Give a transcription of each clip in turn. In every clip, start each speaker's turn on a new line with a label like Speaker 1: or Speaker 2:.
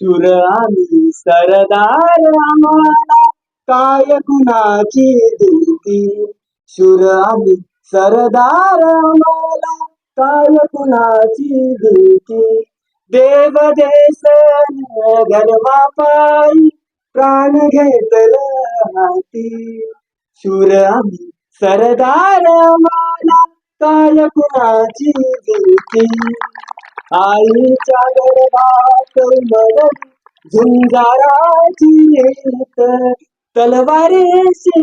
Speaker 1: आम्ही सरदार आम्हाला काय कुणाची भीती शुर आम्ही सरदार आम्हाला काय कुणाची भीती देव देश धर्मा पायी प्राण घेतल हाती. शूर आम्ही सरदार आम्हाला काय कुणाची भीती आईच्या गर्भात मरली झुंजाराची येत. तलवारीशी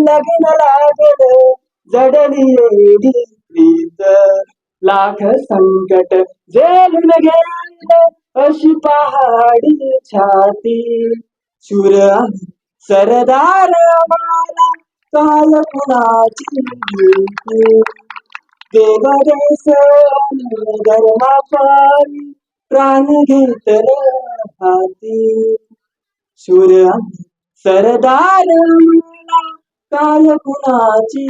Speaker 1: लग्न लागल जडली एडी प्रीत. लाख संकट जेलून गेल अशी पहाडी छाती. शूर सरदार मला काल कुणाची भीती देव देश धर्मा प्राण सरदार कुणाची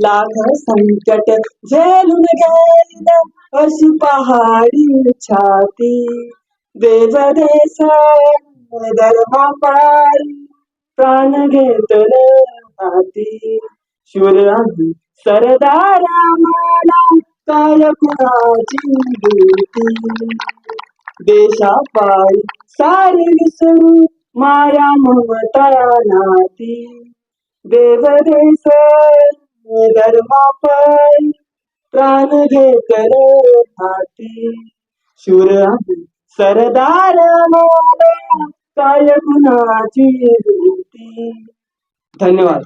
Speaker 1: लाख संकट झेलून गेलं अशी पहाडी छाती देव देश धर्मा पायी प्राण घेतल हाती। शूर सरदार भीती देशापायी सारी माया ममता नाती। देव देश धर्मापायी प्राण घेतल हाती शूर आम्ही सरदार भीती धन्यवाद।